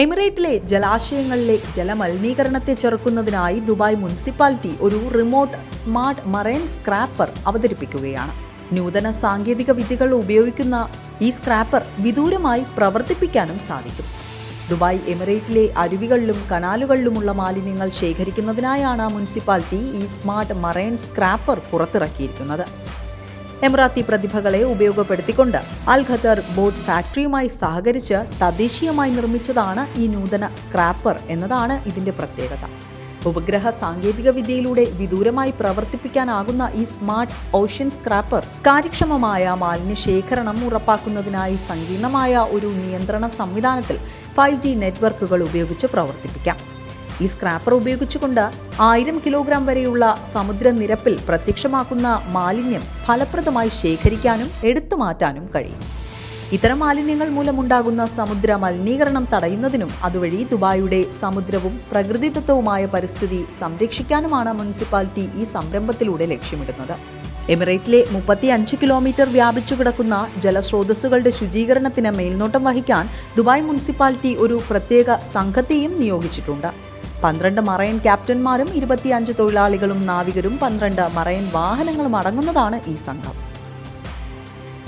എമിറേറ്റിലെ ജലാശയങ്ങളിലെ ജലമലിനീകരണത്തെ ചെറുക്കുന്നതിനായി ദുബായ് മുനിസിപ്പാലിറ്റി ഒരു റിമോട്ട് സ്മാർട്ട് മറൈൻ സ്ക്രാപ്പർ അവതരിപ്പിക്കുകയാണ്. നൂതന സാങ്കേതിക വിദ്യകൾ ഉപയോഗിക്കുന്ന ഈ സ്ക്രാപ്പർ വിദൂരമായി പ്രവർത്തിപ്പിക്കാനും സാധിക്കും. ദുബായ് എമിറേറ്റിലെ അരുവികളിലും കനാലുകളിലുമുള്ള മാലിന്യങ്ങൾ ശേഖരിക്കുന്നതിനായാണ് മുനിസിപ്പാലിറ്റി ഈ സ്മാർട്ട് മറൈൻ സ്ക്രാപ്പർ പുറത്തിറക്കിയിരിക്കുന്നത്. എമിറാത്തി പ്രതിഭകളെ ഉപയോഗപ്പെടുത്തിക്കൊണ്ട് അൽ ഖത്തർ ബോട്ട് ഫാക്ടറിയുമായി സഹകരിച്ച് തദ്ദേശീയമായി നിർമ്മിച്ചതാണ് ഈ നൂതന സ്ക്രാപ്പർ എന്നതാണ് ഇതിന്റെ പ്രത്യേകത. ഉപഗ്രഹ സാങ്കേതിക വിദ്യയിലൂടെ വിദൂരമായി പ്രവർത്തിപ്പിക്കാനാകുന്ന ഈ സ്മാർട്ട് ഓഷ്യൻ സ്ക്രാപ്പർ കാര്യക്ഷമമായ മാലിന്യ ശേഖരണം ഉറപ്പാക്കുന്നതിനായി സങ്കീർണമായ ഒരു നിയന്ത്രണ സംവിധാനത്തിൽ ഫൈവ് നെറ്റ്വർക്കുകൾ ഉപയോഗിച്ച് പ്രവർത്തിപ്പിക്കാം. ഈ സ്ക്രാപ്പർ ഉപയോഗിച്ചുകൊണ്ട് ആയിരം കിലോഗ്രാം വരെയുള്ള സമുദ്രനിരപ്പിൽ പ്രത്യക്ഷമാക്കുന്ന മാലിന്യം ഫലപ്രദമായി ശേഖരിക്കാനും എടുത്തുമാറ്റാനും കഴിയും. ഇത്തരം മാലിന്യങ്ങൾ മൂലമുണ്ടാകുന്ന സമുദ്ര മലിനീകരണം തടയുന്നതിനും അതുവഴി ദുബായിയുടെ സമുദ്രവും പ്രകൃതിദത്തവുമായ പരിസ്ഥിതി സംരക്ഷിക്കാനുമാണ് മുനിസിപ്പാലിറ്റി ഈ സംരംഭത്തിലൂടെ ലക്ഷ്യമിടുന്നത്. എമിറേറ്റിലെ മുപ്പത്തി അഞ്ച് കിലോമീറ്റർ വ്യാപിച്ചു കിടക്കുന്ന ജലസ്രോതസ്സുകളുടെ ശുചീകരണത്തിന് മേൽനോട്ടം വഹിക്കാൻ ദുബായ് മുനിസിപ്പാലിറ്റി ഒരു പ്രത്യേക സംഘത്തെയും നിയോഗിച്ചിട്ടുണ്ട്. പന്ത്രണ്ട് മറൈൻ ക്യാപ്റ്റന്മാരും ഇരുപത്തിയഞ്ച് തൊഴിലാളികളും നാവികരും പന്ത്രണ്ട് മറൈൻ വാഹനങ്ങളും അടങ്ങുന്നതാണ് ഈ സംഘം.